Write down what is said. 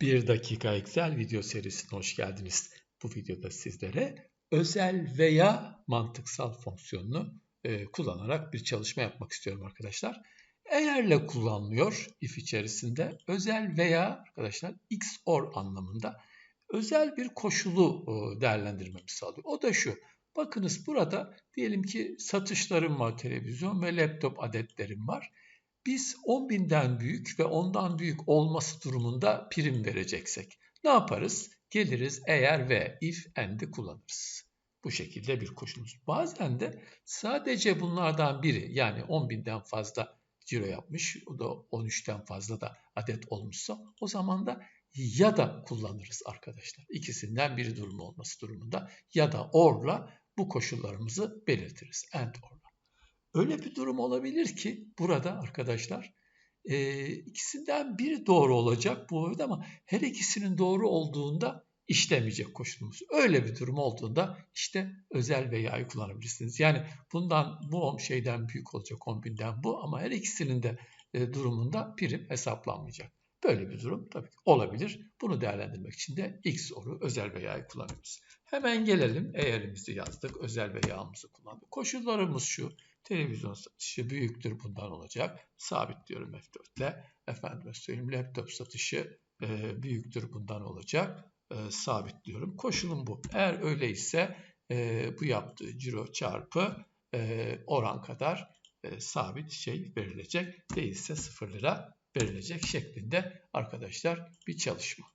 Bir dakika Excel video serisine hoş geldiniz. Bu videoda sizlere özel veya mantıksal fonksiyonunu e, kullanarak bir çalışma yapmak istiyorum arkadaşlar. Eğerle kullanılıyor if içerisinde özel veya arkadaşlar XOR anlamında özel bir koşulu e, değerlendirmemizi sağlıyor. O da şu. Bakınız burada diyelim ki satışlarım var televizyon ve laptop adetlerim var. Biz 10.000'den büyük ve ondan büyük olması durumunda prim vereceksek ne yaparız? Geliriz eğer ve if and'i kullanırız. Bu şekilde bir koşulumuz. Bazen de sadece bunlardan biri yani 10.000'den fazla ciro yapmış, o da 13'ten fazla da adet olmuşsa o zaman da ya da kullanırız arkadaşlar. İkisinden biri durumu olması durumunda ya da or'la bu koşullarımızı belirtiriz. And or'la. Öyle bir durum olabilir ki burada arkadaşlar e, ikisinden biri doğru olacak bu arada ama her ikisinin doğru olduğunda işlemeyecek koşulumuz. Öyle bir durum olduğunda işte özel veya'yı kullanabilirsiniz. Yani bundan bu şeyden büyük olacak 10.000'den bu ama her ikisinin de e, durumunda prim hesaplanmayacak. Böyle bir durum tabii ki olabilir. Bunu değerlendirmek için de x oru özel veya'yı kullanıyoruz. Hemen gelelim eğerimizi yazdık. Özel veya'mızı kullandık. Koşullarımız şu. Televizyon satışı büyüktür bundan olacak. Sabit diyorum F4 ile. Efendime söyleyeyim laptop satışı e, büyüktür bundan olacak. E, sabit diyorum. Koşulum bu. Eğer öyleyse e, bu yaptığı ciro çarpı e, oran kadar e, sabit şey verilecek. Değilse 0 lira verilecek şeklinde arkadaşlar bir çalışma.